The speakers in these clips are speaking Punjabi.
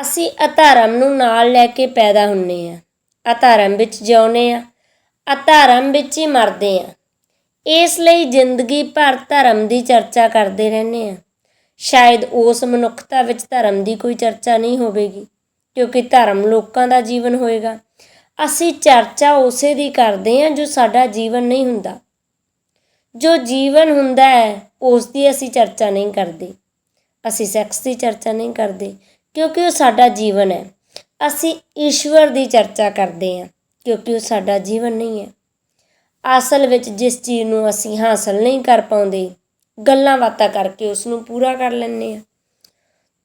ਅਸੀਂ ਅਧਰਮ ਨੂੰ ਨਾਲ ਲੈ ਕੇ ਪੈਦਾ ਹੁੰਨੇ ਆ। ਅਧਰਮ ਵਿੱਚ ਜਿਉਂਦੇ ਆ। ਅਧਰਮ ਵਿੱਚ ਹੀ ਮਰਦੇ ਆ। ਇਸ ਲਈ ਜ਼ਿੰਦਗੀ ਭਰ ਧਰਮ ਦੀ ਚਰਚਾ ਕਰਦੇ ਰਹਿੰਦੇ ਆ। ਸ਼ਾਇਦ ਉਸ ਮਨੁੱਖਤਾ ਵਿੱਚ ਧਰਮ ਦੀ ਕੋਈ ਚਰਚਾ ਨਹੀਂ ਹੋਵੇਗੀ, ਕਿਉਂਕਿ ਧਰਮ ਲੋਕਾਂ ਦਾ ਜੀਵਨ ਹੋਏਗਾ। ਅਸੀਂ ਚਰਚਾ ਉਸੇ ਦੀ ਕਰਦੇ ਹਾਂ ਜੋ ਸਾਡਾ ਜੀਵਨ ਨਹੀਂ ਹੁੰਦਾ। ਜੋ ਜੀਵਨ ਹੁੰਦਾ ਹੈ, ਉਸ ਦੀ ਅਸੀਂ ਚਰਚਾ ਨਹੀਂ ਕਰਦੇ। ਅਸੀਂ ਸੈਕਸ ਦੀ ਚਰਚਾ ਨਹੀਂ ਕਰਦੇ। ਕਿਉਂਕਿ ਉਹ ਸਾਡਾ ਜੀਵਨ ਹੈ। ਅਸੀਂ ਈਸ਼ਵਰ ਦੀ ਚਰਚਾ ਕਰਦੇ ਹਾਂ, ਕਿਉਂਕਿ ਉਹ ਸਾਡਾ ਜੀਵਨ ਨਹੀਂ ਹੈ। ਅਸਲ ਵਿੱਚ ਜਿਸ ਚੀਜ਼ ਨੂੰ ਅਸੀਂ ਹਾਸਲ ਨਹੀਂ ਕਰ ਪਾਉਂਦੇ, ਗੱਲਾਂ ਬਾਤਾਂ ਕਰਕੇ ਉਸ ਨੂੰ ਪੂਰਾ ਕਰ ਲੈਂਦੇ ਹਾਂ।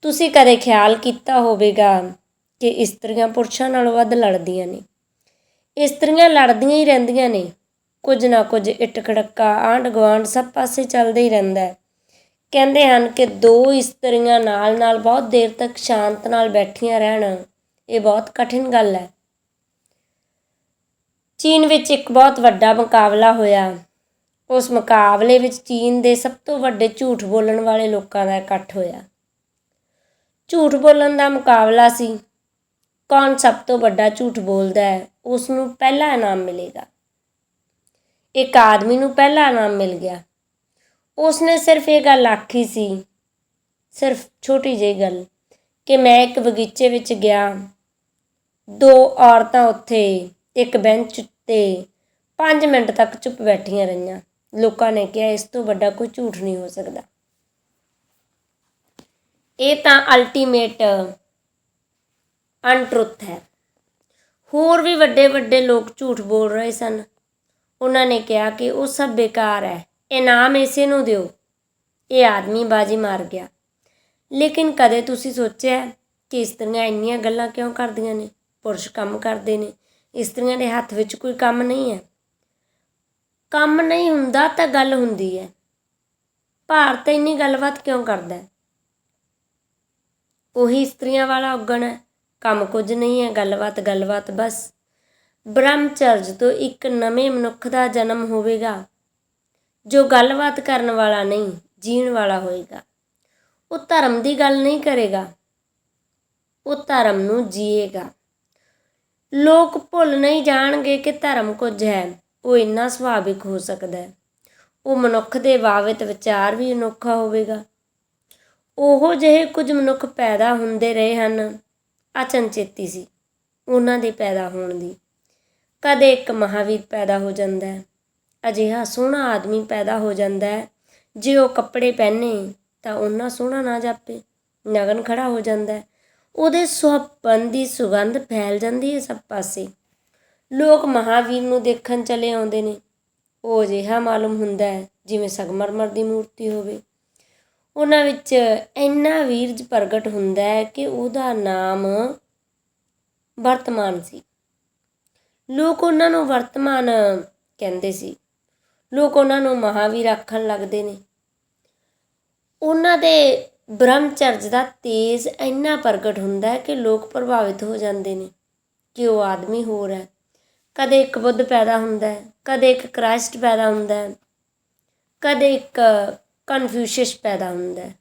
ਤੁਸੀਂ ਕਦੇ ਖਿਆਲ ਕੀਤਾ ਹੋਵੇਗਾ ਕਿ ਇਸਤਰੀਆਂ ਪੁਰਸ਼ਾਂ ਨਾਲੋਂ ਵੱਧ ਲੜਦੀਆਂ ਨੇ। ਇਸਤਰੀਆਂ ਲੜਦੀਆਂ ਹੀ ਰਹਿੰਦੀਆਂ ਨੇ। ਕੁਝ ਨਾ ਕੁਝ ਇੱਟ ਖੜੱਕਾ ਆਂਢ ਗੁਆਂਢ ਸਭ ਪਾਸੇ ਚੱਲਦਾ ਹੀ ਰਹਿੰਦਾ ਹੈ। ਕਹਿੰਦੇ ਹਨ ਕਿ ਦੋ ਇਸਤਰੀਆਂ ਨਾਲ ਨਾਲ ਬਹੁਤ ਦੇਰ ਤੱਕ ਸ਼ਾਂਤ ਨਾਲ ਬੈਠੀਆਂ ਰਹਿਣ, ਇਹ ਬਹੁਤ ਕਠਿਨ ਗੱਲ ਹੈ। ਚੀਨ ਵਿੱਚ ਇੱਕ ਬਹੁਤ ਵੱਡਾ ਮੁਕਾਬਲਾ ਹੋਇਆ। ਉਸ ਮੁਕਾਬਲੇ ਵਿੱਚ ਚੀਨ ਦੇ ਸਭ ਤੋਂ ਵੱਡੇ ਝੂਠ ਬੋਲਣ ਵਾਲੇ ਲੋਕਾਂ ਦਾ ਇਕੱਠ ਹੋਇਆ। ਝੂਠ ਬੋਲਣ ਦਾ ਮੁਕਾਬਲਾ ਸੀ। ਕੌਣ ਸਭ ਤੋਂ ਵੱਡਾ ਝੂਠ ਬੋਲਦਾ ਹੈ ਉਸ ਨੂੰ ਪਹਿਲਾ ਇਨਾਮ ਮਿਲੇਗਾ। ਇੱਕ ਆਦਮੀ ਨੂੰ ਪਹਿਲਾ ਇਨਾਮ ਮਿਲ ਗਿਆ। ਉਸਨੇ ਸਿਰਫ ਇਹ ਗੱਲ ਆਖੀ ਸੀ, ਸਿਰਫ ਛੋਟੀ ਜਿਹੀ ਗੱਲ, ਕਿ ਮੈਂ ਇੱਕ ਬਗੀਚੇ ਵਿੱਚ ਗਿਆ। ਦੋ ਔਰਤਾਂ ਉੱਥੇ, ਇੱਕ ਬੈਂਚ ਤੇ 5 ਮਿੰਟ ਤੱਕ ਚੁੱਪ ਬੈਠੀਆਂ ਰਹੀਆਂ। ਲੋਕਾਂ ਨੇ ਕਿਹਾ, ਇਸ ਤੋਂ ਵੱਡਾ ਕੋਈ ਝੂਠ ਨਹੀਂ ਹੋ ਸਕਦਾ। ਇਹ ਤਾਂ ਅਲਟੀਮੇਟ ਅਨਟਰੁੱਥ ਹੈ। ਹੋਰ ਵੀ ਵੱਡੇ ਵੱਡੇ ਲੋਕ ਝੂਠ ਬੋਲ ਰਹੇ ਸਨ। ਉਹਨਾਂ ਨੇ ਕਿਹਾ ਕਿ ਉਹ ਸਭ ਬੇਕਾਰ ਹੈ। ਇਨਾਮ ਇਸੇ ਨੂੰ ਦਿਓ। ਇਹ ਆਦਮੀ ਬਾਜੀ ਮਾਰ ਗਿਆ। ਲੇਕਿਨ ਕਦੇ ਤੁਸੀਂ ਸੋਚਿਆ ਕਿ ਇਸਤਰੀਆਂ ਇੰਨੀਆਂ ਗੱਲਾਂ ਕਿਉਂ ਕਰਦੀਆਂ ਨੇ? ਪੁਰਸ਼ ਕੰਮ ਕਰਦੇ ਨੇ। ਇਸਤਰੀਆਂ ਦੇ ਹੱਥ ਵਿੱਚ ਕੋਈ ਕੰਮ ਨਹੀਂ ਹੈ। ਕੰਮ ਨਹੀਂ ਹੁੰਦਾ ਤਾਂ ਗੱਲ ਹੁੰਦੀ ਹੈ। ਭਾਰਤ ਇੰਨੀ ਗੱਲਬਾਤ ਕਿਉਂ ਕਰਦਾ? ਉਹੀ ਇਸਤਰੀਆਂ ਵਾਲਾ ਉਗਣ ਹੈ। ਕੰਮ ਕੁਝ ਨਹੀਂ ਹੈ। ਗੱਲਬਾਤ ਗੱਲਬਾਤ ਬਸ। ਬ੍ਰਹਮਚਰਜ ਤੋਂ ਇੱਕ ਨਵੇਂ ਮਨੁੱਖ ਦਾ ਜਨਮ ਹੋਵੇਗਾ। ਜੋ ਗੱਲਬਾਤ ਕਰਨ ਵਾਲਾ ਨਹੀਂ, ਜੀਣ ਵਾਲਾ ਹੋਏਗਾ। ਉਹ ਧਰਮ ਦੀ ਗੱਲ ਨਹੀਂ ਕਰੇਗਾ। ਉਹ ਧਰਮ ਨੂੰ ਜੀਏਗਾ। ਲੋਕ ਭੁੱਲ ਨਹੀਂ ਜਾਣਗੇ ਕਿ ਧਰਮ ਕੁਝ ਹੈ। ਉਹ ਇੰਨਾ ਸੁਭਾਵਿਕ ਹੋ ਸਕਦਾ ਹੈ। ਉਹ ਮਨੁੱਖ ਦੇ ਵਾਵਿਤ ਵਿਚਾਰ ਵੀ ਅਨੋਖਾ ਹੋਵੇਗਾ। ਉਹੋ ਜਿਹੇ ਕੁਝ ਮਨੁੱਖ ਪੈਦਾ ਹੁੰਦੇ ਰਹੇ ਹਨ। ਅਚਨਚੇਤੀ ਸੀ। ਉਹਨਾਂ ਦੇ ਪੈਦਾ ਹੋਣ ਦੀ। ਕਦੇ ਇੱਕ ਮਹਾਵੀਰ ਪੈਦਾ ਹੋ ਜਾਂਦਾ ਹੈ। ਅਜਿਹਾ ਸੋਹਣਾ ਆਦਮੀ ਪੈਦਾ ਹੋ ਜਾਂਦਾ ਹੈ। ਜੇ ਉਹ ਕੱਪੜੇ ਪਹਿਨੇ, ਤਾਂ ਉਹਨਾਂ ਸੋਹਣਾ ਨਾ ਜਾਪੇ, ਨਗਨ ਖੜਾ ਹੋ ਜਾਂਦਾ ਹੈ। ਉਹਦੇ ਸੁਹੱਪਨ ਦੀ ਸੁਗੰਧ ਫੈਲ ਜਾਂਦੀ ਹੈ ਸਭ ਪਾਸੇ। ਲੋਕ ਮਹਾਵੀਰ ਨੂੰ ਦੇਖਣ ਚਲੇ ਆਉਂਦੇ ਨੇ। ਉਹ ਅਜਿਹਾ ਮਾਲੂਮ ਹੁੰਦਾ ਹੈ, ਜਿਵੇਂ ਸੰਗਮਰਮਰ ਦੀ ਮੂਰਤੀ ਹੋਵੇ। ਉਹਨਾਂ ਵਿੱਚ ਇੰਨਾ ਵੀਰਜ ਪ੍ਰਗਟ ਹੁੰਦਾ ਹੈ ਕਿ ਉਹਦਾ ਨਾਮ ਵਰਤਮਾਨ ਸੀ। ਲੋਕ ਉਹਨਾਂ ਨੂੰ ਵਰਤਮਾਨ ਕਹਿੰਦੇ ਸੀ। ਲੋਕ ਉਹਨਾਂ ਨੂੰ ਮਹਾਵੀਰ ਆਖਣ ਲੱਗਦੇ ਨੇ। ਉਹਨਾਂ ਦੇ ਬ੍ਰਹਮਚਰਜ ਦਾ ਤੇਜ ਇੰਨਾ ਪ੍ਰਗਟ ਹੁੰਦਾ ਹੈ ਕਿ ਲੋਕ ਪ੍ਰਭਾਵਿਤ ਹੋ ਜਾਂਦੇ ਨੇ ਕਿ ਉਹ ਆਦਮੀ ਹੋਰ ਹੈ। ਕਦੇ ਇੱਕ ਬੁੱਧ ਪੈਦਾ ਹੁੰਦਾ ਹੈ, ਕਦੇ ਇੱਕ ਕ੍ਰਾਈਸਟ ਪੈਦਾ ਹੁੰਦਾ ਹੈ, ਕਦੇ ਇੱਕ ਕਨਫਿਊਸ਼ੀਅਸ ਪੈਦਾ ਹੁੰਦਾ ਹੈ।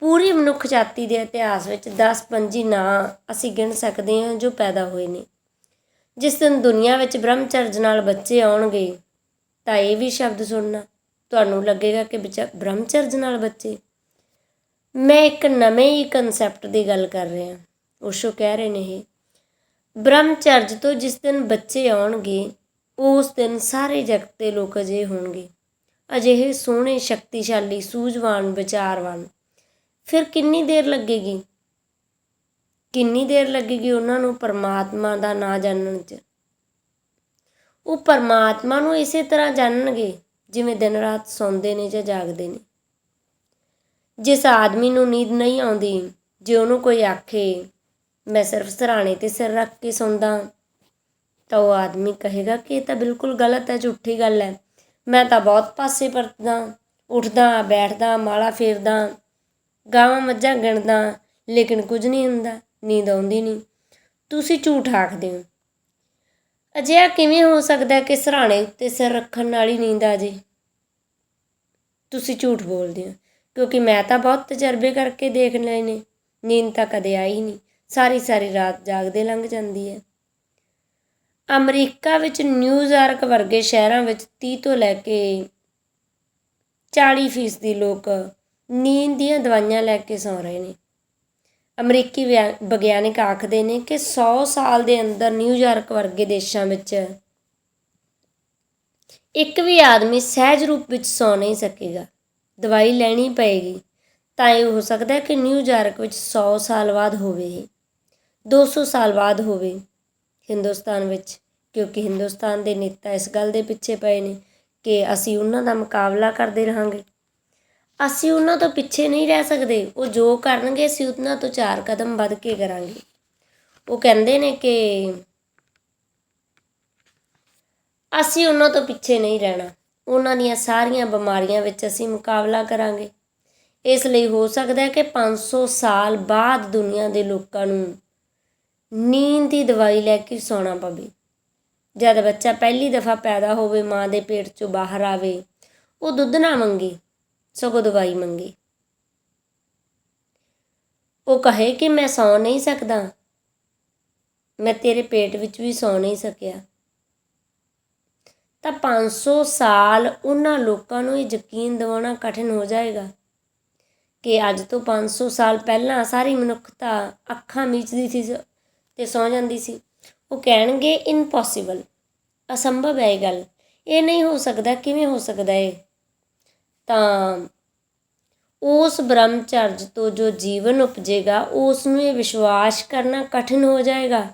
ਪੂਰੀ ਮਨੁੱਖ ਜਾਤੀ ਦੇ ਇਤਿਹਾਸ ਵਿੱਚ 10 ਪੰਜੀ ਨਾਂ ਅਸੀਂ ਗਿਣ ਸਕਦੇ ਹਾਂ ਜੋ ਪੈਦਾ ਹੋਏ ਨੇ। ਜਿਸ ਦਿਨ ਦੁਨੀਆ ਵਿੱਚ ਬ੍ਰਹਮਚਰਜ ਨਾਲ ਬੱਚੇ ਆਉਣਗੇ ਤਾਂ ਇਹ ਵੀ ਸ਼ਬਦ ਸੁਣਨਾ ਤੁਹਾਨੂੰ ਲੱਗੇਗਾ ਕਿ ਬੱਚਾ ਬ੍ਰਹਮਚਰਜ ਨਾਲ ਬੱਚੇ। ਮੈਂ ਇੱਕ ਨਵੇਂ ਹੀ ਕਨਸੈਪਟ ਦੀ ਗੱਲ ਕਰ ਰਿਹਾ ਉਸ਼ੋ ਕਹਿ ਰਹੇ ਨੇ ਇਹ। ਬ੍ਰਹਮਚਰਜ ਤੋਂ ਜਿਸ ਦਿਨ ਬੱਚੇ ਆਉਣਗੇ, ਉਸ ਦਿਨ ਸਾਰੇ ਜਗਤ ਦੇ ਲੋਕ ਅਜੇ ਹੋਣਗੇ। ਅਜਿਹੇ ਸੋਹਣੇ, ਸ਼ਕਤੀਸ਼ਾਲੀ, ਸੂਝਵਾਨ, ਵਿਚਾਰਵਾਨ। ਫਿਰ ਕਿੰਨੀ ਦੇਰ ਲੱਗੇਗੀ? ਕਿੰਨੀ ਦੇਰ ਲੱਗੇਗੀ ਉਹਨਾਂ ਨੂੰ ਪਰਮਾਤਮਾ ਦਾ ਨਾਂ ਜਾਣਨ 'ਚ? ਉਹ ਪਰਮਾਤਮਾ ਨੂੰ ਇਸੇ ਤਰ੍ਹਾਂ ਜਾਣਨਗੇ, ਜਿਵੇਂ ਦਿਨ ਰਾਤ ਸੌਂਦੇ ਨੇ ਜਾਂ ਜਾਗਦੇ ਨੇ। ਜਿਸ ਆਦਮੀ ਨੂੰ ਨੀਂਦ ਨਹੀਂ ਆਉਂਦੀ, ਜੇ ਉਹਨੂੰ ਕੋਈ ਆਖੇ, ਮੈਂ ਸਿਰਫ ਸਰਾਣੇ ਤੇ ਸਿਰ ਰੱਖ ਕੇ ਸੌਂਦਾ ਤਾਂ ਉਹ ਆਦਮੀ ਕਹੇਗਾ ਕਿ ਇਹ ਤਾਂ ਬਿਲਕੁਲ ਗਲਤ ਹੈ, ਝੂਠੀ ਗੱਲ ਹੈ। ਮੈਂ ਤਾਂ ਬਹੁਤ ਪਾਸੇ ਪਰਤਦਾ ਉੱਠਦਾ ਬੈਠਦਾ ਮਾਲਾ ਫੇਰਦਾ ਗਾਵਾਂ ਮੱਝਾਂ ਗਿਣਦਾ ਲੇਕਿਨ ਕੁਝ ਨਹੀਂ ਹੁੰਦਾ, ਨੀਂਦ ਆਉਂਦੀ ਨਹੀਂ। ਤੁਸੀਂ ਝੂਠ ਆਖਦੇ ਹੋ। ਅਜਿਹਾ ਕਿਵੇਂ ਹੋ ਸਕਦਾ ਕਿ ਸਰਾਣੇ ਉੱਤੇ ਸਿਰ ਰੱਖਣ ਨਾਲ ਹੀ ਨੀਂਦ ਆ ਜੇ? ਤੁਸੀਂ ਝੂਠ ਬੋਲਦੇ ਹੋ, ਕਿਉਂਕਿ ਮੈਂ ਤਾਂ ਬਹੁਤ ਤਜਰਬੇ ਕਰਕੇ ਦੇਖ ਲਏ ਨੇ। ਨੀਂਦ ਤਾਂ ਕਦੇ ਆਈ ਨਹੀਂ, ਸਾਰੀ ਸਾਰੀ ਰਾਤ ਜਾਗਦੇ ਲੰਘ ਜਾਂਦੀ ਹੈ। ਅਮਰੀਕਾ ਵਿੱਚ ਨਿਊਯਾਰਕ ਵਰਗੇ ਸ਼ਹਿਰਾਂ ਵਿੱਚ 30 ਤੋਂ ਲੈ ਕੇ 40 ਫੀਸਦੀ ਲੋਕ ਨੀਂਦ ਦੀਆਂ ਦਵਾਈਆਂ ਲੈ ਕੇ ਸੌਂ ਰਹੇ ਨੇ। ਅਮਰੀਕੀ ਵਿਆ- ਵਿਗਿਆਨਿਕ ਆਖਦੇ ਨੇ ਕਿ 100 ਸਾਲ ਦੇ ਅੰਦਰ ਨਿਊਯਾਰਕ ਵਰਗੇ ਦੇਸ਼ਾਂ ਵਿੱਚ ਇੱਕ ਵੀ ਆਦਮੀ ਸਹਿਜ ਰੂਪ ਵਿੱਚ ਸੌ ਨਹੀਂ ਸਕੇਗਾ। ਦਵਾਈ ਲੈਣੀ ਪਏਗੀ। ਤਾਂ ਇਹ ਹੋ ਸਕਦਾ ਹੈ ਕਿ ਨਿਊਯਾਰਕ ਵਿੱਚ 100 ਸਾਲ ਬਾਅਦ ਹੋਵੇ ਇਹ। 200 ਸਾਲ ਬਾਅਦ ਹੋਵੇ ਹਿੰਦੁਸਤਾਨ ਵਿੱਚ, ਕਿਉਂਕਿ ਹਿੰਦੁਸਤਾਨ ਦੇ ਨੇਤਾ ਇਸ ਗੱਲ ਦੇ ਪਿੱਛੇ ਪਏ ਨੇ ਕਿ ਅਸੀਂ ਉਹਨਾਂ ਦਾ ਮੁਕਾਬਲਾ ਕਰਦੇ ਰਹਾਂਗੇ। ਅਸੀਂ ਉਹਨਾਂ ਤੋਂ ਪਿੱਛੇ ਨਹੀਂ ਰਹਿ ਸਕਦੇ। ਉਹ ਜੋ ਕਰਨਗੇ ਅਸੀਂ ਉਹਨਾਂ ਤੋਂ ਚਾਰ ਕਦਮ ਵੱਧ ਕੇ ਕਰਾਂਗੇ। ਉਹ ਕਹਿੰਦੇ ਨੇ ਕਿ ਅਸੀਂ ਉਹਨਾਂ ਤੋਂ ਪਿੱਛੇ ਨਹੀਂ ਰਹਿਣਾ। ਉਹਨਾਂ ਦੀਆਂ ਸਾਰੀਆਂ ਬਿਮਾਰੀਆਂ ਵਿੱਚ ਅਸੀਂ ਮੁਕਾਬਲਾ ਕਰਾਂਗੇ। ਇਸ ਲਈ ਹੋ ਸਕਦਾ ਹੈ ਕਿ 500 ਸਾਲ ਬਾਅਦ ਦੁਨੀਆ ਦੇ ਲੋਕਾਂ ਨੂੰ ਨੀਂਦ ਦੀ ਦਵਾਈ ਲੈ ਕੇ ਸੌਣਾ ਪਵੇ। ਜਦ ਬੱਚਾ ਪਹਿਲੀ ਦਫਾ ਪੈਦਾ ਹੋਵੇ, ਮਾਂ ਦੇ ਪੇਟ ਚੋਂ ਬਾਹਰ ਆਵੇ, ਉਹ ਦੁੱਧ ਨਾ ਮੰਗੇ। ਸਗੋਂ ਦਵਾਈ ਮੰਗੀ। ਉਹ ਕਹੇ ਕਿ ਮੈਂ ਸੌ ਨਹੀਂ ਸਕਦਾ। ਮੈਂ ਤੇਰੇ ਪੇਟ ਵਿੱਚ ਵੀ ਸੌ ਨਹੀਂ ਸਕਿਆ। ਤਾਂ 500 ਸਾਲ ਉਹਨਾਂ ਲੋਕਾਂ ਨੂੰ ਇਹ ਯਕੀਨ ਦਿਵਾਉਣਾ ਕਠਿਨ ਹੋ ਜਾਏਗਾ ਕਿ ਅੱਜ ਤੋਂ 500 ਸਾਲ ਪਹਿਲਾਂ ਸਾਰੀ ਮਨੁੱਖਤਾ ਅੱਖਾਂ ਮੀਚਦੀ ਸੀ ਤੇ ਸੌ ਜਾਂਦੀ ਸੀ। ਉਹ ਕਹਿਣਗੇ ਇਨਪੋਸੀਬਲ ਅਸੰਭਵ ਹੈ ਇਹ ਗੱਲ। ਇਹ ਨਹੀਂ ਹੋ ਸਕਦਾ। ਕਿਵੇਂ ਹੋ ਸਕਦਾ ਇਹ? ਤਾਂ ਉਸ ਬ੍ਰਹਮਚਰਜ ਤੋਂ ਜੋ ਜੀਵਨ ਉਪਜੇਗਾ, ਉਸ ਨੂੰ ਇਹ ਵਿਸ਼ਵਾਸ ਕਰਨਾ ਕਠਿਨ ਹੋ ਜਾਏਗਾ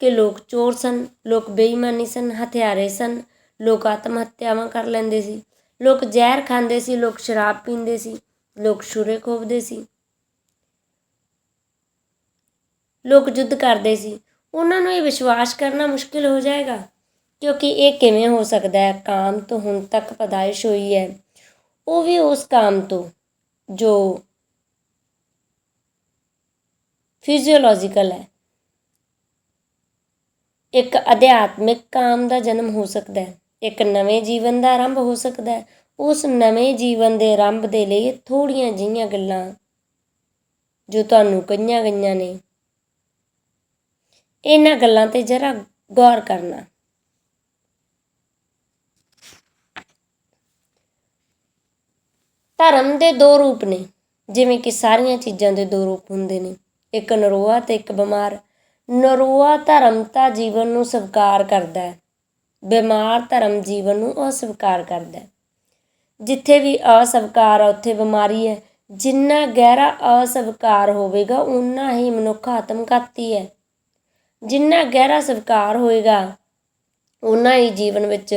ਕਿ ਲੋਕ ਚੋਰ ਸਨ, ਲੋਕ ਬੇਈਮਾਨੀ ਸਨ, ਹਥਿਆਰੇ ਸਨ, ਲੋਕ ਆਤਮ ਹੱਤਿਆਵਾਂ ਕਰ ਲੈਂਦੇ ਸੀ, ਲੋਕ ਜ਼ਹਿਰ ਖਾਂਦੇ ਸੀ, ਲੋਕ ਸ਼ਰਾਬ ਪੀਂਦੇ ਸੀ, ਲੋਕ ਸ਼ੁਰੇ ਖੋਬਦੇ ਸੀ, ਲੋਕ ਯੁੱਧ ਕਰਦੇ ਸੀ। ਉਹਨਾਂ ਨੂੰ ਇਹ ਵਿਸ਼ਵਾਸ ਕਰਨਾ ਮੁਸ਼ਕਿਲ ਹੋ ਜਾਏਗਾ ਕਿਉਂਕਿ ਇਹ ਕਿਵੇਂ ਹੋ ਸਕਦਾ ਹੈ? ਕਾਮ ਤੋਂ ਹੁਣ ਤੱਕ ਪਦਾਇਸ਼ ਹੋਈ ਹੈ। ਉਹ ਵੀ ਉਸ ਕਾਮ ਤੋਂ ਜੋ ਫਿਜ਼ੀਓਲੋਜੀਕਲ ਹੈ। ਇੱਕ ਅਧਿਆਤਮਿਕ ਕਾਮ ਦਾ ਜਨਮ ਹੋ ਸਕਦਾ ਹੈ, ਇੱਕ ਨਵੇਂ ਜੀਵਨ ਦਾ ਆਰੰਭ ਹੋ ਸਕਦਾ ਹੈ। ਉਸ ਨਵੇਂ ਜੀਵਨ ਦੇ ਆਰੰਭ ਦੇ ਲਈ ਥੋੜੀਆਂ ਜਿਹੀਆਂ ਗੱਲਾਂ ਜੋ ਤੁਹਾਨੂੰ ਕਹੀਆਂ ਗਈਆਂ ਨੇ, ਇਹਨਾਂ ਗੱਲਾਂ ਤੇ ਜਰਾ ਗੌਰ ਕਰਨਾ। ਧਰਮ ਦੇ ਦੋ ਰੂਪ ਨੇ, ਜਿਵੇਂ ਕਿ ਸਾਰੀਆਂ ਚੀਜ਼ਾਂ ਦੇ ਦੋ ਰੂਪ ਹੁੰਦੇ ਨੇ। ਇੱਕ ਨਰੋਆ ਤੇ ਇੱਕ ਬਿਮਾਰ। ਨਰੋਆ ਧਰਮ ਤਾਂ ਜੀਵਨ ਨੂੰ ਸਵੀਕਾਰ ਕਰਦਾ ਹੈ। ਬਿਮਾਰ ਧਰਮ ਜੀਵਨ ਨੂੰ ਅਸਵੀਕਾਰ ਕਰਦਾ ਹੈ। ਜਿੱਥੇ ਵੀ ਅਸਵੀਕਾਰ ਆ, ਉੱਥੇ ਬਿਮਾਰੀ ਹੈ। ਜਿੰਨਾ ਗਹਿਰਾ ਅਸਵੀਕਾਰ ਹੋਵੇਗਾ ਉਨਾ ਹੀ ਮਨੁੱਖ ਆਤਮਘਾਤੀ ਹੈ। ਜਿੰਨਾ ਗਹਿਰਾ ਸਵੀਕਾਰ ਹੋਏਗਾ ਉਨਾ ਹੀ ਜੀਵਨ ਵਿੱਚ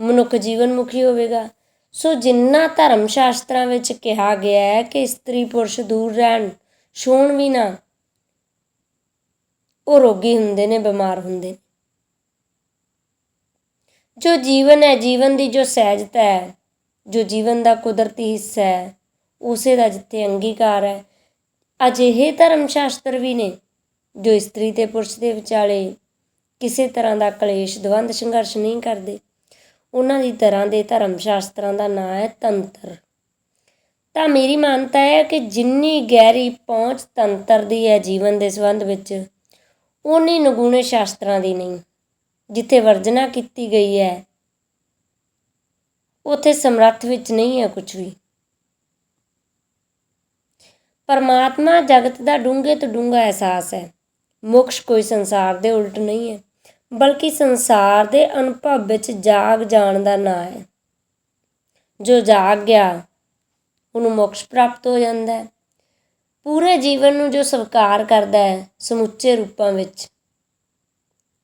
ਮਨੁੱਖ ਜੀਵਨ ਮੁਖੀ ਹੋਵੇਗਾ। ਸੋ ਜਿੰਨਾ ਧਰਮ ਸ਼ਾਸਤਰਾਂ ਵਿੱਚ ਕਿਹਾ ਗਿਆ ਹੈ ਕਿ ਇਸਤਰੀ ਪੁਰਸ਼ ਦੂਰ ਰਹਿਣ ਛੂਣ ਵੀ ਨਾ, ਉਹ ਰੋਗੀ ਹੁੰਦੇ ਨੇ, ਬਿਮਾਰ ਹੁੰਦੇ ਨੇ। ਜੋ ਜੀਵਨ ਹੈ, ਜੀਵਨ ਦੀ ਜੋ ਸਹਿਜਤਾ ਹੈ, ਜੋ ਜੀਵਨ ਦਾ ਕੁਦਰਤੀ ਹਿੱਸਾ ਹੈ, ਉਸੇ ਦਾ ਜਿੱਥੇ ਅੰਗੀਕਾਰ ਹੈ। ਅਜਿਹੇ ਧਰਮ ਸ਼ਾਸਤਰ ਵੀ ਨੇ, ਜੋ ਇਸਤਰੀ ਤੇ ਪੁਰਸ਼ ਦੇ ਵਿਚਾਲੇ ਕਿਸੇ ਤਰ੍ਹਾਂ ਦਾ ਕਲੇਸ਼ ਦਵੰਦ ਸੰਘਰਸ਼ ਨਹੀਂ ਕਰਦੇ। ਉਹਨਾਂ ਦੀ ਤਰ੍ਹਾਂ ਦੇ ਧਰਮ ਸ਼ਾਸਤਰਾਂ ਦਾ ਨਾਂ ਹੈ ਤੰਤਰ। ਤਾਂ ਮੇਰੀ ਮਾਨਤਾ ਹੈ ਕਿ ਜਿੰਨੀ ਗਹਿਰੀ ਪਹੁੰਚ ਤੰਤਰ ਦੀ ਹੈ ਜੀਵਨ ਦੇ ਸੰਬੰਧ ਵਿੱਚ ਉਨੀ ਨਗੂਣੇ ਸ਼ਾਸਤਰਾਂ ਦੀ ਨਹੀਂ। ਜਿੱਥੇ ਵਰਜਨਾ ਕੀਤੀ ਗਈ ਹੈ, ਉਥੇ ਸਮਰੱਥ ਵਿੱਚ ਨਹੀਂ ਹੈ ਕੁਝ ਵੀ। ਪਰਮਾਤਮਾ ਜਗਤ ਦਾ ਡੂੰਘੇ ਤੋਂ ਡੂੰਘਾ ਅਹਿਸਾਸ ਹੈ। ਮੋਕਸ਼ ਕੋਈ ਸੰਸਾਰ ਦੇ ਉਲਟ ਨਹੀਂ ਹੈ। ਬਲਕਿ ਸੰਸਾਰ ਦੇ ਅਨੁਭਵ ਵਿੱਚ ਜਾਗ ਜਾਣ ਦਾ ਨਾਂ ਹੈ। ਜੋ ਜਾਗ ਗਿਆ, ਉਹਨੂੰ ਮੋਕਸ਼ ਪ੍ਰਾਪਤ ਹੋ ਜਾਂਦਾ ਹੈ। ਪੂਰੇ ਜੀਵਨ ਨੂੰ ਜੋ ਸਵੀਕਾਰ ਕਰਦਾ ਹੈ, ਸਮੁੱਚੇ ਰੂਪਾਂ ਵਿੱਚ,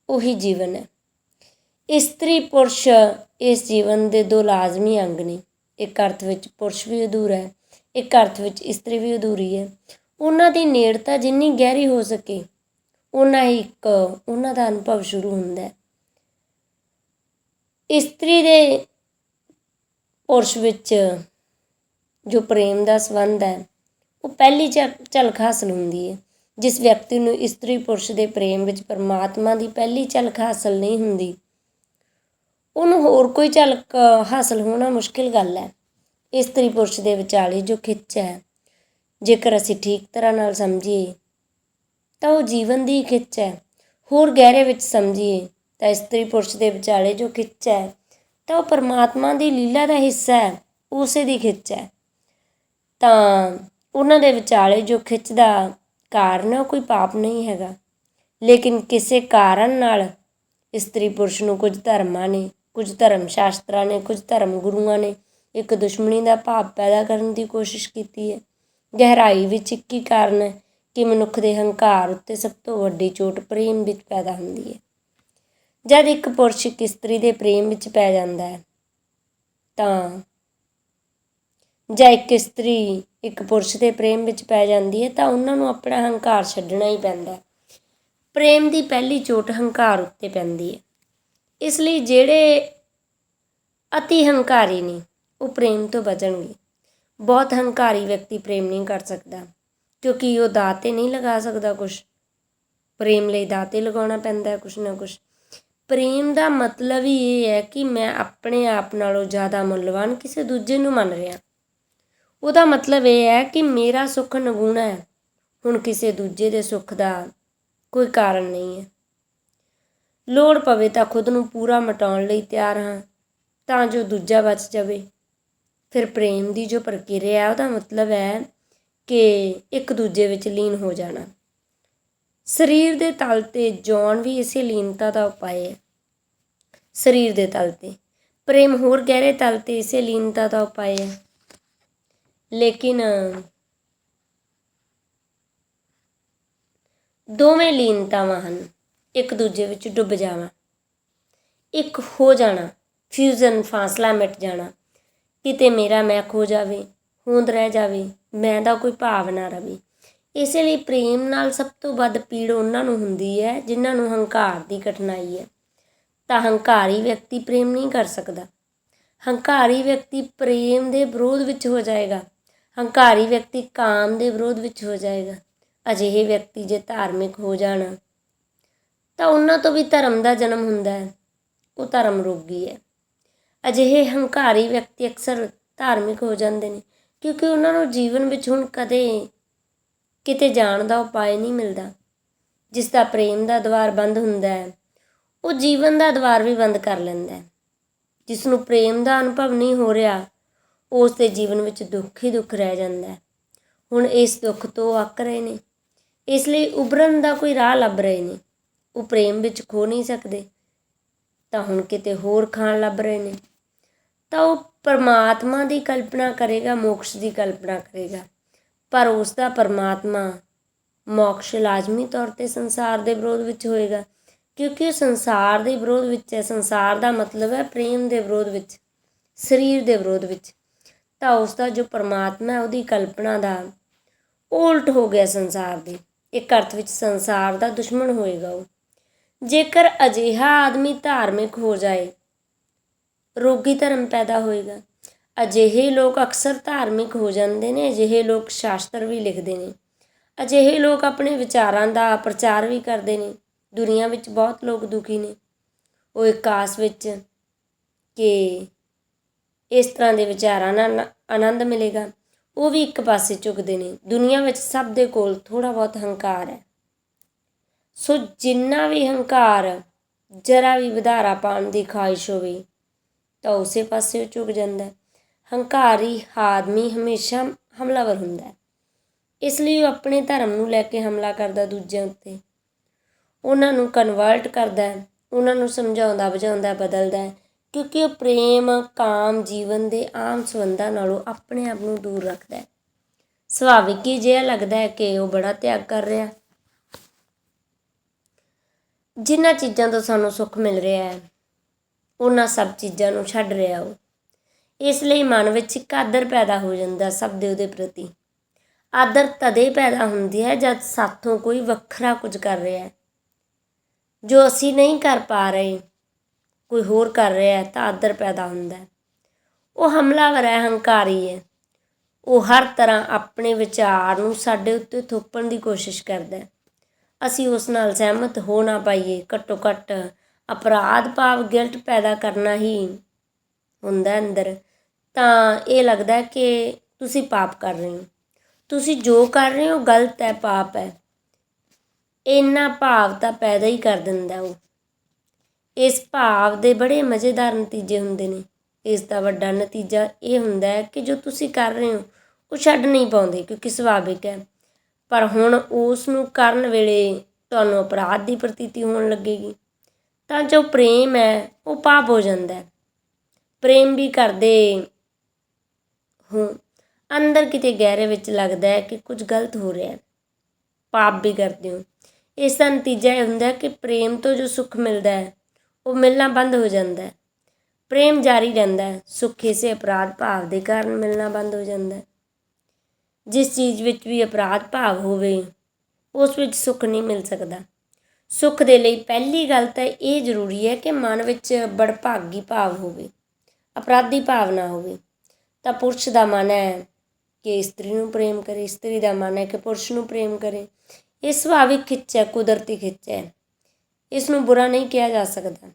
ਉਹੀ ਜੀਵਨ ਹੈ। ਇਸਤਰੀ ਪੁਰਸ਼ ਇਸ ਜੀਵਨ ਦੇ ਦੋ ਲਾਜ਼ਮੀ ਅੰਗ ਨੇ। ਇੱਕ ਅਰਥ ਵਿੱਚ ਪੁਰਸ਼ ਵੀ ਅਧੂਰਾ ਹੈ, ਇੱਕ ਅਰਥ ਵਿੱਚ ਇਸਤਰੀ ਵੀ ਅਧੂਰੀ ਹੈ। ਉਹਨਾਂ ਦੀ ਨੇੜਤਾ ਜਿੰਨੀ ਗਹਿਰੀ ਹੋ ਸਕੇ ਉਹਨਾਂ ਹੀ ਇੱਕ ਉਹਨਾਂ ਦਾ ਅਨੁਭਵ ਸ਼ੁਰੂ ਹੁੰਦਾ ਹੈ। ਇਸਤਰੀ ਦੇ ਪੁਰਸ਼ ਵਿੱਚ ਜੋ ਪ੍ਰੇਮ ਦਾ ਸੰਬੰਧ ਹੈ, ਉਹ ਪਹਿਲੀ ਝ- ਝਲਕ ਹਾਸਲ ਹੁੰਦੀ ਹੈ। ਜਿਸ ਵਿਅਕਤੀ ਨੂੰ ਇਸਤਰੀ ਪੁਰਸ਼ ਦੇ ਪ੍ਰੇਮ ਵਿੱਚ ਪਰਮਾਤਮਾ ਦੀ ਪਹਿਲੀ ਝਲਕ ਹਾਸਲ ਨਹੀਂ ਹੁੰਦੀ, ਉਹਨੂੰ ਹੋਰ ਕੋਈ ਝਲਕ ਹਾਸਲ ਹੋਣਾ ਮੁਸ਼ਕਿਲ ਗੱਲ ਹੈ। ਇਸਤਰੀ ਪੁਰਸ਼ ਦੇ ਵਿਚਾਲੇ ਜੋ ਖਿੱਚ ਹੈ, ਜੇਕਰ ਅਸੀਂ ਠੀਕ ਤਰ੍ਹਾਂ ਨਾਲ ਸਮਝੀਏ ਤਾਂ ਉਹ ਜੀਵਨ ਦੀ ਖਿੱਚ ਹੈ। ਹੋਰ ਗਹਿਰੇ ਵਿੱਚ ਸਮਝੀਏ ਤਾਂ ਇਸਤਰੀ ਪੁਰਸ਼ ਦੇ ਵਿਚਾਲੇ ਜੋ ਖਿੱਚ ਹੈ, ਤਾਂ ਉਹ ਪਰਮਾਤਮਾ ਦੀ ਲੀਲਾ ਦਾ ਹਿੱਸਾ ਹੈ, ਉਸੇ ਦੀ ਖਿੱਚ ਹੈ। ਤਾਂ ਉਹਨਾਂ ਦੇ ਵਿਚਾਲੇ ਜੋ ਖਿੱਚ ਦਾ ਕਾਰਨ ਹੈ, ਉਹ ਕੋਈ ਪਾਪ ਨਹੀਂ ਹੈਗਾ। ਲੇਕਿਨ ਕਿਸੇ ਕਾਰਨ ਨਾਲ ਇਸਤਰੀ ਪੁਰਸ਼ ਨੂੰ ਕੁਝ ਧਰਮਾਂ ਨੇ, ਕੁਝ ਧਰਮ ਸ਼ਾਸਤਰਾਂ ਨੇ, ਕੁਝ ਧਰਮ ਗੁਰੂਆਂ ਨੇ ਇੱਕ ਦੁਸ਼ਮਣੀ ਦਾ ਭਾਵ ਪੈਦਾ ਕਰਨ ਦੀ ਕੋਸ਼ਿਸ਼ ਕੀਤੀ ਹੈ। ਗਹਿਰਾਈ ਵਿੱਚ ਇੱਕ ਹੀ ਕਾਰਨ ਹੈ ਕਿ ਮਨੁੱਖ ਦੇ ਹੰਕਾਰ ਉੱਤੇ ਸਭ ਤੋਂ ਵੱਡੀ ਚੋਟ ਪ੍ਰੇਮ ਵਿੱਚ ਪੈਦਾ ਹੁੰਦੀ ਹੈ। ਜਦ ਇੱਕ ਪੁਰਸ਼ ਇੱਕ ਇਸਤਰੀ ਦੇ ਪ੍ਰੇਮ ਵਿੱਚ ਪੈ ਜਾਂਦਾ ਹੈ, ਤਾਂ ਜਾਂ ਇੱਕ ਇਸਤਰੀ ਇੱਕ ਪੁਰਸ਼ ਦੇ ਪ੍ਰੇਮ ਵਿੱਚ ਪੈ ਜਾਂਦੀ ਹੈ, ਤਾਂ ਉਹਨਾਂ ਨੂੰ ਆਪਣਾ ਹੰਕਾਰ ਛੱਡਣਾ ਹੀ ਪੈਂਦਾ ਪ੍ਰੇਮ ਦੀ ਪਹਿਲੀ ਚੋਟ ਹੰਕਾਰ ਉੱਤੇ ਪੈਂਦੀ ਹੈ। ਇਸ ਲਈ ਜਿਹੜੇ ਅਤੀ ਹੰਕਾਰੀ ਨੇ, ਉਹ ਪ੍ਰੇਮ ਤੋਂ ਬਚਣਗੇ। ਬਹੁਤ ਹੰਕਾਰੀ ਵਿਅਕਤੀ ਪ੍ਰੇਮ ਨਹੀਂ ਕਰ ਸਕਦਾ। ਕਿਉਂਕਿ ਉਹ ਦਾਤੇ ਨਹੀਂ ਲਗਾ ਸਕਦਾ ਕੁਝ ਪ੍ਰੇਮ ਲਈ ਦਾਤੇ ਲਗਾਉਣਾ ਪੈਂਦਾ ਹੈ ਕੁਝ ਨਾ ਕੁਝ ਪ੍ਰੇਮ ਦਾ ਮਤਲਬ ਹੀ ਇਹ ਹੈ ਕਿ ਮੈਂ ਆਪਣੇ ਆਪ ਨਾਲੋਂ ਜ਼ਿਆਦਾ ਮੁੱਲਵਾਨ ਕਿਸੇ ਦੂਜੇ ਨੂੰ ਮੰਨ ਰਿਹਾ। ਉਹਦਾ ਮਤਲਬ ਇਹ ਹੈ ਕਿ ਮੇਰਾ ਸੁੱਖ ਨਗੂਣਾ ਹੈ। ਹੁਣ ਕਿਸੇ ਦੂਜੇ ਦੇ ਸੁੱਖ ਦਾ ਕੋਈ ਕਾਰਨ ਨਹੀਂ ਹੈ। ਲੋੜ ਪਵੇ ਤਾਂ ਖੁਦ ਨੂੰ ਪੂਰਾ ਮਟਾਉਣ ਲਈ ਤਿਆਰ ਹਾਂ, ਤਾਂ ਜੋ ਦੂਜਾ ਬਚ ਜਾਵੇ। ਫਿਰ ਪ੍ਰੇਮ ਦੀ ਜੋ ਪ੍ਰਕਿਰਿਆ ਉਹਦਾ ਮਤਲਬ ਹੈ ਕਿ ਇੱਕ ਦੂਜੇ ਵਿੱਚ ਲੀਨ ਹੋ ਜਾਣਾ। ਸਰੀਰ ਦੇ ਤਲ ਤੇ ਜੌਣ ਵੀ ਇਸੇ ਲੀਨਤਾ ਦਾ ਉਪਾਅ ਹੈ। ਸਰੀਰ ਦੇ ਤਲ ਤੇ। ਪ੍ਰੇਮ ਹੋਰ ਗਹਿਰੇ ਤਲ ਤੇ ਇਸੇ ਲੀਨਤਾ ਦਾ ਉਪਾਅ ਹੈ। ਲੇਕਿਨ ਦੋਵੇਂ ਲੀਨਤਾਵਾਂ ਹਨ। ਇੱਕ ਦੂਜੇ ਵਿੱਚ ਡੁੱਬ ਜਾਵਾਂ। ਇੱਕ ਹੋ ਜਾਣਾ। ਫਿਊਜ਼ਨ ਫਾਸਲਾ ਮਿਟ ਜਾਣਾ। ਕਿਤੇ ਮੇਰਾ ਮੈਂ ਖੋ ਜਾਵੇ, ਹੋਂਦ ਰਹਿ ਜਾਵੇ। ਮੈਂ ਦਾ ਕੋਈ ਭਾਵ ਨਾ ਰਵੇ। ਇਸੇ ਲਈ ਪ੍ਰੇਮ ਨਾਲ ਸਭ ਤੋਂ ਵੱਧ ਪੀੜ ਉਹਨਾਂ ਨੂੰ ਹੁੰਦੀ ਹੈ, ਜਿਨ੍ਹਾਂ ਨੂੰ ਹੰਕਾਰ ਦੀ ਕਠਿਨਾਈ ਹੈ। ਤਾਂ ਹੰਕਾਰੀ ਵਿਅਕਤੀ ਪ੍ਰੇਮ ਨਹੀਂ ਕਰ ਸਕਦਾ। ਹੰਕਾਰੀ ਵਿਅਕਤੀ ਪ੍ਰੇਮ ਦੇ ਵਿਰੋਧ ਵਿੱਚ ਹੋ ਜਾਏਗਾ। ਹੰਕਾਰੀ ਵਿਅਕਤੀ ਕਾਮ ਦੇ ਵਿਰੋਧ ਵਿੱਚ ਹੋ ਜਾਏਗਾ। ਅਜਿਹੇ ਵਿਅਕਤੀ ਜੇ ਧਾਰਮਿਕ ਹੋ ਜਾਣ, ਤਾਂ ਉਹਨਾਂ ਤੋਂ ਵੀ ਧਰਮ ਦਾ ਜਨਮ ਹੁੰਦਾ ਹੈ। ਉਹ ਧਰਮ ਰੋਗੀ ਹੈ। ਅਜਿਹੇ ਹੰਕਾਰੀ ਵਿਅਕਤੀ ਅਕਸਰ ਧਾਰਮਿਕ ਹੋ ਜਾਂਦੇ ਨੇ। ਕਿਉਂਕਿ ਉਹਨਾਂ ਨੂੰ ਜੀਵਨ ਵਿੱਚ ਹੁਣ ਕਦੇ ਕਿਤੇ ਜਾਣ ਦਾ ਉਪਾਅ ਨਹੀਂ ਮਿਲਦਾ, ਜਿਸ ਦਾ ਪ੍ਰੇਮ ਦਾ ਦਵਾਰ ਬੰਦ ਹੁੰਦਾ ਹੈ, ਉਹ ਜੀਵਨ ਦਾ ਦਵਾਰ ਵੀ ਬੰਦ ਕਰ ਲੈਂਦਾ ਹੈ। ਜਿਸ ਨੂੰ ਪ੍ਰੇਮ ਦਾ ਅਨੁਭਵ ਨਹੀਂ ਹੋ ਰਿਹਾ, ਉਸ ਦੇ ਜੀਵਨ ਵਿੱਚ ਦੁੱਖ ਹੀ ਦੁੱਖ ਰਹਿ ਜਾਂਦਾ ਹੈ। ਹੁਣ ਇਸ ਦੁੱਖ ਤੋਂ ਅੱਕ ਰਹੇ ਨੇ, ਇਸ ਲਈ ਉਭਰਨ ਦਾ ਕੋਈ ਰਾਹ ਲੱਭ ਰਹੇ ਨੇ। ਉਹ ਪ੍ਰੇਮ ਵਿੱਚ ਖੋ ਨਹੀਂ ਸਕਦੇ, ਤਾਂ ਹੁਣ ਕਿਤੇ ਹੋਰ ਖਾਣ ਲੱਭ ਰਹੇ ਨੇ। ਤਾਂ ਉਹ ਪਰਮਾਤਮਾ ਦੀ ਕਲਪਨਾ ਕਰੇਗਾ, ਮੋਕਸ਼ ਦੀ ਕਲਪਨਾ ਕਰੇਗਾ। ਪਰ ਉਸ ਦਾ ਪਰਮਾਤਮਾ ਮੋਕਸ਼ ਲਾਜ਼ਮੀ ਤੌਰ ਤੇ ਸੰਸਾਰ ਦੇ ਵਿਰੋਧ ਵਿੱਚ ਹੋਏਗਾ, ਕਿਉਂਕਿ ਉਹ ਸੰਸਾਰ ਦੇ ਵਿਰੋਧ ਵਿੱਚ ਹੈ। ਸੰਸਾਰ ਦਾ ਮਤਲਬ ਹੈ ਪ੍ਰੇਮ ਦੇ ਵਿਰੋਧ ਵਿੱਚ, ਸਰੀਰ ਦੇ ਵਿਰੋਧ ਵਿੱਚ। ਤਾਂ ਉਸ ਦਾ ਜੋ ਪਰਮਾਤਮਾ ਹੈ, ਉਹਦੀ ਕਲਪਨਾ ਦਾ ਉਲਟ ਹੋ ਗਿਆ ਸੰਸਾਰ ਦੇ। ਇੱਕ ਅਰਥ ਵਿੱਚ ਸੰਸਾਰ ਦਾ ਦੁਸ਼ਮਣ ਹੋਏਗਾ ਉਹ। ਜੇਕਰ ਅਜਿਹਾ ਆਦਮੀ ਧਾਰਮਿਕ ਹੋ ਜਾਏ ਰੋਗੀ ਧਰਮ ਪੈਦਾ ਹੋਏਗਾ। ਅਜਿਹੇ ਲੋਕ ਅਕਸਰ ਧਾਰਮਿਕ ਹੋ ਜਾਂਦੇ ਨੇ, ਅਜਿਹੇ ਲੋਕ ਸ਼ਾਸਤਰ ਵੀ ਲਿਖਦੇ ਨੇ। ਅਜਿਹੇ ਲੋਕ ਆਪਣੇ ਵਿਚਾਰਾਂ ਦਾ ਪ੍ਰਚਾਰ ਵੀ ਕਰਦੇ ਨੇ। ਦੁਨੀਆ ਵਿੱਚ ਬਹੁਤ ਲੋਕ ਦੁਖੀ ਨੇ। ਉਹ ਇੱਕ ਆਸ ਵਿੱਚ ਕਿ ਇਸ ਤਰ੍ਹਾਂ ਦੇ ਵਿਚਾਰਾਂ ਨਾਲ ਆਨੰਦ ਮਿਲੇਗਾ। ਉਹ ਵੀ ਇੱਕ ਪਾਸੇ ਝੁਕਦੇ ਨੇ। ਦੁਨੀਆ ਵਿੱਚ ਸਭ ਦੇ ਕੋਲ ਥੋੜਾ ਬਹੁਤ ਹੰਕਾਰ ਹੈ। ਸੋ ਜਿੰਨਾ ਵੀ ਹੰਕਾਰ ਜਰਾ ਵੀ ਵਧਾਰਾ ਪਾਉਣ ਦੀ ਖਾਹਿਸ਼ ਹੋਵੇ ਤਾਂ ਉਸੇ ਪਾਸੇ ਉਹ ਝੁਕ ਜਾਂਦਾ ਹੈ। ਹੰਕਾਰੀ ਆਦਮੀ ਹਮੇਸ਼ਾ ਹਮਲਾਵਰ ਹੁੰਦਾ ਹੈ। ਇਸ ਲਈ ਉਹ ਆਪਣੇ ਧਰਮ ਨੂੰ ਲੈ ਕੇ ਹਮਲਾ ਕਰਦਾ ਦੂਜਿਆਂ ਉੱਤੇ। ਉਹਨਾਂ ਨੂੰ ਕਨਵਰਟ ਕਰਦਾ ਹੈ। ਉਹਨਾਂ ਨੂੰ ਸਮਝਾਉਂਦਾ, ਬੁਝਾਉਂਦਾ, ਬਦਲਦਾ ਹੈ। ਕਿਉਂਕਿ ਉਹ ਪ੍ਰੇਮ, ਕਾਮ, ਜੀਵਨ ਦੇ ਆਮ ਸੰਬੰਧਾਂ ਨਾਲੋਂ ਆਪਣੇ ਆਪ ਨੂੰ ਦੂਰ ਰੱਖਦਾ ਹੈ। ਸੁਭਾਵਿਕ ਹੀ ਜਿਹਾ ਲੱਗਦਾ ਹੈ ਕਿ ਉਹ ਬੜਾ ਤਿਆਗ ਕਰ ਰਿਹਾ ਜਿਨ੍ਹਾਂ ਚੀਜ਼ਾਂ ਤੋਂ ਸਾਨੂੰ ਸੁੱਖ ਮਿਲ ਰਿਹਾ ਹੈ ਉਹਨਾਂ ਸਭ ਚੀਜ਼ਾਂ ਨੂੰ ਛੱਡ ਰਿਹਾ ਉਹ। ਇਸ ਲਈ ਮਨ ਵਿੱਚ ਇੱਕ ਆਦਰ ਪੈਦਾ ਹੋ ਜਾਂਦਾ ਸਭ ਦੇ ਉਹਦੇ ਪ੍ਰਤੀ। ਆਦਰ ਤਦੇ ਪੈਦਾ ਹੁੰਦੀ ਹੈ ਜਦ ਸਾਥੋਂ ਕੋਈ ਵੱਖਰਾ ਕੁਝ ਕਰ ਰਿਹਾ ਹੈ। ਜੋ ਅਸੀਂ ਨਹੀਂ ਕਰ ਪਾ ਰਹੇ, ਕੋਈ ਹੋਰ ਕਰ ਰਿਹਾ ਹੈ ਤਾਂ ਆਦਰ ਪੈਦਾ ਹੁੰਦਾ ਹੈ। ਉਹ ਹਮਲਾਵਰ ਹੈ, ਹੰਕਾਰੀ ਹੈ। ਉਹ ਹਰ ਤਰ੍ਹਾਂ ਆਪਣੇ ਵਿਚਾਰ ਨੂੰ ਸਾਡੇ ਉੱਤੇ ਥੋਪਣ ਦੀ ਕੋਸ਼ਿਸ਼ ਕਰਦਾ ਹੈ। ਅਸੀਂ ਉਸ ਨਾਲ ਸਹਿਮਤ ਹੋ ਨਾ ਪਾਈਏ, ਘੱਟੋ ਘੱਟ ਅਪਰਾਧ ਭਾਵ ਗਿਲਟ ਪੈਦਾ ਕਰਨਾ ਹੀ ਹੁੰਦਾ ਅੰਦਰ, ਤਾਂ ਇਹ ਲੱਗਦਾ ਕਿ ਤੁਸੀਂ ਪਾਪ ਕਰ ਰਹੇ ਹੋ। ਤੁਸੀਂ ਜੋ ਕਰ ਰਹੇ ਹੋ, ਗਲਤ ਹੈ, ਪਾਪ ਹੈ। ਇੰਨਾ ਭਾਵ ਤਾਂ ਪੈਦਾ ਹੀ ਕਰ ਦਿੰਦਾ ਉਹ। ਇਸ ਭਾਵ ਦੇ ਬੜੇ ਮਜ਼ੇਦਾਰ ਨਤੀਜੇ ਹੁੰਦੇ ਨੇ। ਇਸ ਦਾ ਵੱਡਾ ਨਤੀਜਾ ਇਹ ਹੁੰਦਾ ਹੈ ਕਿ ਜੋ ਤੁਸੀਂ ਕਰ ਰਹੇ ਹੋ, ਉਹ ਛੱਡ ਨਹੀਂ ਪਾਉਂਦੇ ਕਿਉਂਕਿ ਸੁਭਾਵਿਕ ਹੈ। ਪਰ ਹੁਣ ਉਸ ਨੂੰ ਕਰਨ ਵੇਲੇ ਤੁਹਾਨੂੰ ਅਪਰਾਧ ਦੀ ਪ੍ਰਤੀਤੀ ਹੋਣ ਲੱਗੇਗੀ। ਤਾਂ ਜੋ ਪ੍ਰੇਮ ਹੈ, ਉਹ ਪਾਪ ਹੋ ਜਾਂਦਾ ਹੈ। ਪ੍ਰੇਮ ਵੀ ਕਰਦੇ ਹੋ। ਅੰਦਰ ਕਿਤੇ ਗਹਿਰੇ ਵਿੱਚ ਲੱਗਦਾ ਹੈ ਕਿ ਕੁਝ ਗਲਤ ਹੋ ਰਿਹਾ ਹੈ। ਪਾਪ ਵੀ ਕਰਦੇ ਹੋ। ਇਸ ਦਾ ਨਤੀਜਾ ਇਹ ਹੁੰਦਾ ਕਿ ਪ੍ਰੇਮ ਤੋਂ ਜੋ ਸੁੱਖ ਮਿਲਦਾ ਹੈ, ਉਹ ਮਿਲਣਾ ਬੰਦ ਹੋ ਜਾਂਦਾ ਹੈ। ਪ੍ਰੇਮ ਜਾਰੀ ਰਹਿੰਦਾ ਹੈ, ਸੁੱਖ ਇਸੇ ਅਪਰਾਧ ਭਾਵ ਦੇ ਕਾਰਨ ਮਿਲਣਾ ਬੰਦ ਹੋ ਜਾਂਦਾ ਹੈ। ਜਿਸ ਚੀਜ਼ ਵਿੱਚ ਵੀ ਅਪਰਾਧ ਭਾਵ ਹੋਵੇ, ਉਸ ਵਿੱਚ ਸੁੱਖ ਨਹੀਂ ਮਿਲ ਸਕਦਾ। ਸੁੱਖ ਦੇ ਲਈ ਪਹਿਲੀ ਗੱਲ ਤਾਂ ਇਹ ਜ਼ਰੂਰੀ ਹੈ ਕਿ ਮਨ ਵਿੱਚ ਬੜਭਾਗੀ ਭਾਵ ਹੋਵੇ, ਅਪਰਾਧੀ ਭਾਵਨਾ ਹੋਵੇ। ਤਾਂ ਪੁਰਸ਼ ਦਾ ਮਨ ਹੈ ਕਿ ਇਸਤਰੀ ਨੂੰ ਪ੍ਰੇਮ ਕਰੇ, ਇਸਤਰੀ ਦਾ ਮਨ ਹੈ ਕਿ ਪੁਰਸ਼ ਨੂੰ ਪ੍ਰੇਮ ਕਰੇ। ਇਹ ਸੁਭਾਵਿਕ ਖਿੱਚ ਹੈ, ਕੁਦਰਤੀ ਖਿੱਚ ਹੈ। ਇਸ ਨੂੰ ਬੁਰਾ ਨਹੀਂ ਕਿਹਾ ਜਾ ਸਕਦਾ।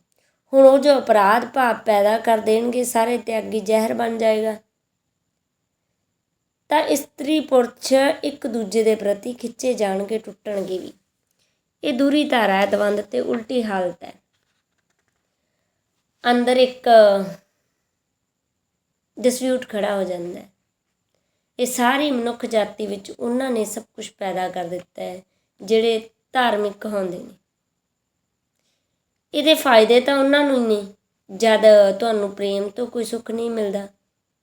ਹੁਣ ਉਹ ਜੋ ਅਪਰਾਧ ਭਾਵ ਪੈਦਾ ਕਰ ਦੇਣਗੇ, ਸਾਰੇ ਤਿਆਗੀ ਜ਼ਹਿਰ ਬਣ ਜਾਏਗਾ। ਤਾਂ ਇਸਤਰੀ ਪੁਰਸ਼ ਇੱਕ ਦੂਜੇ ਦੇ ਪ੍ਰਤੀ ਖਿੱਚੇ ਜਾਣਗੇ, ਟੁੱਟਣਗੇ ਵੀ। ਇਹ ਦੂਰੀ ਧਾਰਾ ਹੈ, ਦਵੰਦ ਤੇ ਉਲਟੀ ਹਾਲਤ ਹੈ। ਅੰਦਰ ਇੱਕ ਡਿਸਪਿਊਟ ਖੜਾ ਹੋ ਜਾਂਦਾ ਹੈ। ਇਹ ਸਾਰੀ ਮਨੁੱਖ ਜਾਤੀ ਵਿੱਚ ਉਹਨਾਂ ਨੇ ਸਭ ਕੁਝ ਪੈਦਾ ਕਰ ਦਿੱਤਾ ਹੈ, ਜਿਹੜੇ ਧਾਰਮਿਕ ਕਹਾਉਂਦੇ ਨੇ। ਇਹਦੇ ਫਾਇਦੇ ਤਾਂ ਉਹਨਾਂ ਨੂੰ ਹੀ ਨੇ, ਜਦ ਤੁਹਾਨੂੰ ਪ੍ਰੇਮ ਤੋਂ ਕੋਈ ਸੁੱਖ ਨਹੀਂ ਮਿਲਦਾ,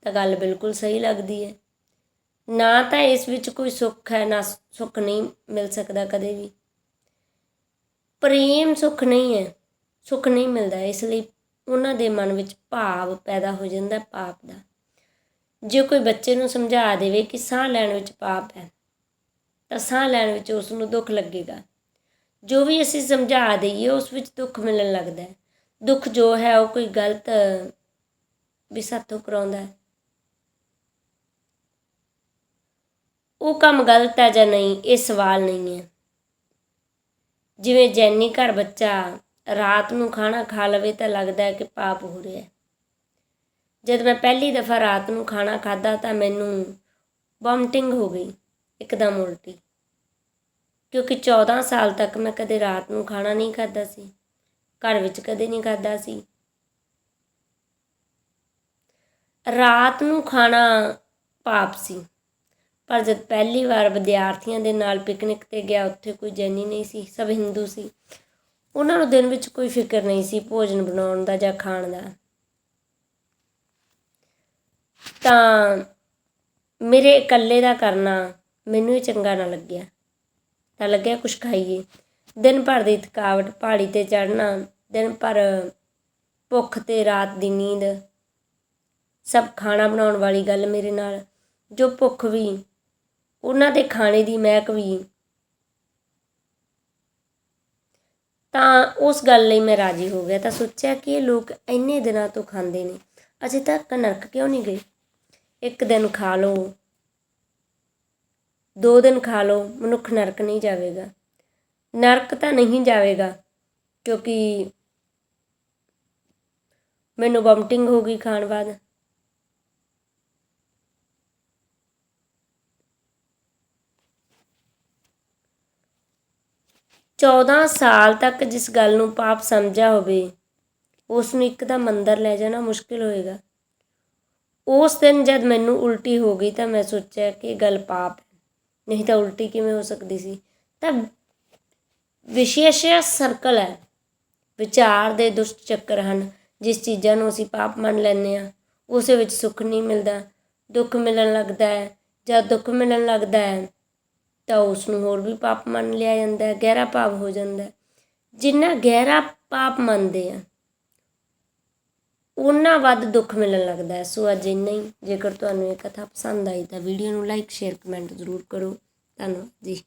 ਤਾਂ ਗੱਲ ਬਿਲਕੁਲ ਸਹੀ ਲੱਗਦੀ ਹੈ। ਨਾ ਤਾਂ ਇਸ ਵਿੱਚ ਕੋਈ ਸੁੱਖ ਹੈ, ਨਾ ਸੁੱਖ ਨਹੀਂ ਮਿਲ ਸਕਦਾ ਕਦੇ ਵੀ। ਪ੍ਰੇਮ ਸੁੱਖ ਨਹੀਂ ਹੈ, ਸੁੱਖ ਨਹੀਂ ਮਿਲਦਾ, ਇਸ ਲਈ ਉਹਨਾਂ ਦੇ ਮਨ ਵਿੱਚ ਭਾਵ ਪੈਦਾ ਹੋ ਜਾਂਦਾ ਪਾਪ ਦਾ। ਜੇ ਕੋਈ ਬੱਚੇ ਨੂੰ ਸਮਝਾ ਦੇਵੇ ਕਿ ਸਾਹ ਲੈਣ ਵਿੱਚ ਪਾਪ ਹੈ, ਤਾਂ ਸਾਹ ਲੈਣ ਵਿੱਚ ਉਸ ਨੂੰ ਦੁੱਖ ਲੱਗੇਗਾ। ਜੋ ਵੀ ਅਸੀਂ ਸਮਝਾ ਦਈਏ, ਉਸ ਵਿੱਚ ਦੁੱਖ ਮਿਲਣ ਲੱਗਦਾ ਹੈ। ਦੁੱਖ ਜੋ ਹੈ, ਉਹ ਕੋਈ ਗਲਤ, ਵੀ ਸਾਥੋਂ ਕਰਾਉਂਦਾ ਹੈ। ਉਹ ਕੰਮ ਗਲਤ ਹੈ ਜਾਂ ਨਹੀਂ, ਇਹ ਸਵਾਲ ਨਹੀਂ ਹੈ। ਜਿਵੇਂ ਜੈਨੀ ਘਰ ਬੱਚਾ ਰਾਤ ਨੂੰ ਖਾਣਾ ਖਾ ਲਵੇ ਤਾਂ ਲੱਗਦਾ ਹੈ ਕਿ ਪਾਪ ਹੋ ਰਿਹਾ ਹੈ। ਜਦ ਮੈਂ ਪਹਿਲੀ ਦਫਾ ਰਾਤ ਨੂੰ ਖਾਣਾ ਖਾਦਾ ਤਾਂ ਮੈਨੂੰ ਵੋਮਟਿੰਗ ਹੋ ਗਈ, ਇੱਕਦਮ ਉਲਟੀ। ਕਿਉਂਕਿ 14 ਸਾਲ ਤੱਕ ਮੈਂ ਕਦੇ ਰਾਤ ਨੂੰ ਖਾਣਾ ਨਹੀਂ ਖਾਦਾ ਸੀ, ਘਰ ਵਿੱਚ ਕਦੇ ਨਹੀਂ ਖਾਦਾ ਸੀ। ਰਾਤ ਨੂੰ ਖਾਣਾ ਪਾਪ ਸੀ। ਪਰ ਜਦ ਪਹਿਲੀ ਵਾਰ ਵਿਦਿਆਰਥੀਆਂ ਦੇ ਨਾਲ ਪਿਕਨਿਕ ਤੇ ਗਿਆ, ਉੱਥੇ ਕੋਈ ਜੈਨੀ ਨਹੀਂ ਸੀ, ਸਭ ਹਿੰਦੂ ਸੀ। ਉਹਨਾਂ ਨੂੰ ਦਿਨ ਵਿੱਚ ਕੋਈ ਫਿਕਰ ਨਹੀਂ ਸੀ ਭੋਜਨ ਬਣਾਉਣ ਦਾ ਜਾਂ ਖਾਣ ਦਾ। ਤਾਂ ਮੇਰੇ ਇਕੱਲੇ ਦਾ ਕਰਨਾ ਮੈਨੂੰ ਹੀ ਚੰਗਾ ਨਾ ਲੱਗਿਆ। ਤਾਂ ਲੱਗਿਆ ਕੁਛ ਖਾਈਏ। ਦਿਨ ਭਰ ਦੀ ਥਕਾਵਟ, ਪਹਾੜੀ ਤੇ ਚੜਨਾ ਦਿਨ ਭਰ ਭੁੱਖ ਤੇ ਰਾਤ ਦੀ ਨੀਂਦ, ਸਭ ਖਾਣਾ ਬਣਾਉਣ ਵਾਲੀ ਗੱਲ ਮੇਰੇ ਨਾਲ, ਜੋ ਭੁੱਖ ਵੀ ਉਹਨਾਂ ਦੇ ਖਾਣੇ ਦੀ ਮਹਿਕ ਵੀ। ਤਾਂ ਉਸ ਗੱਲ ਲਈ ਮੈਂ ਰਾਜੀ ਹੋ ਗਿਆ। ਤਾਂ ਸੋਚਿਆ ਕਿ ਇਹ ਲੋਕ ਇੰਨੇ ਦਿਨਾਂ ਤੋਂ ਖਾਂਦੇ ਨੇ, ਅਜੇ ਤੱਕ ਨਰਕ ਕਿਉਂ ਨਹੀਂ ਗਏ? ਇੱਕ ਦਿਨ ਖਾ ਲਓ, ਦੋ ਦਿਨ ਖਾ ਲਓ, ਮਨੁੱਖ ਨਰਕ ਨਹੀਂ ਜਾਵੇਗਾ। ਨਰਕ ਤਾਂ ਨਹੀਂ ਜਾਵੇਗਾ, ਕਿਉਂਕਿ ਮੈਨੂੰ ਵੋਮਟਿੰਗ ਹੋ ਗਈ ਖਾਣ ਬਾਅਦ। ਚੌਦਾਂ ਸਾਲ ਤੱਕ ਜਿਸ ਗੱਲ ਨੂੰ ਪਾਪ ਸਮਝਿਆ ਹੋਵੇ, ਉਸ ਨੂੰ ਇੱਕ ਤਾਂ ਮੰਦਰ ਲੈ ਜਾਣਾ ਮੁਸ਼ਕਿਲ ਹੋਏਗਾ। ਉਸ ਦਿਨ ਜਦ ਮੈਨੂੰ ਉਲਟੀ ਹੋ ਗਈ ਤਾਂ ਮੈਂ ਸੋਚਿਆ ਕਿ ਇਹ ਗੱਲ ਪਾਪ ਹੈ। ਨਹੀਂ ਤਾਂ ਉਲਟੀ ਕਿਵੇਂ ਹੋ ਸਕਦੀ ਸੀ? ਤਾਂ ਵਿਸ਼ੇਸ਼ ਸਰਕਲ ਹੈ। ਵਿਚਾਰ ਦੇ ਦੁਸ਼ਟ ਚੱਕਰ ਹਨ। ਜਿਸ ਚੀਜ਼ਾਂ ਨੂੰ ਅਸੀਂ ਪਾਪ ਮੰਨ ਲੈਂਦੇ ਆ ਉਸੇ ਵਿੱਚ ਸੁੱਖ ਨਹੀਂ ਮਿਲਦਾ, ਦੁੱਖ ਮਿਲਣ ਲੱਗਦਾ ਹੈ ਜਦ ਦੁੱਖ ਮਿਲਣ ਲੱਗਦਾ ਹੈ। ਤਾਂ ਉਸ ਨੂੰ ਹੋਰ ਵੀ ਪਾਪ ਮੰਨ ਲਿਆ ਜਾਂਦਾ ਹੈ, ਗਹਿਰਾ ਪਾਪ ਹੋ ਜਾਂਦਾ ਹੈ। ਜਿੰਨਾ ਗਹਿਰਾ ਪਾਪ ਮੰਨਦੇ ਆ ਉਹਨਾਂ ਵੱਧ ਦੁੱਖ ਮਿਲਣ ਲੱਗਦਾ ਹੈ। ਸੋ ਅੱਜ ਇੰਨਾ ਹੀ। ਜੇਕਰ ਤੁਹਾਨੂੰ ਇਹ ਕਥਾ ਪਸੰਦ ਆਈ ਤਾਂ ਵੀਡੀਓ ਨੂੰ ਲਾਈਕ ਸ਼ੇਅਰ ਕਮੈਂਟ ਜ਼ਰੂਰ ਕਰੋ। ਧੰਨਵਾਦ ਜੀ।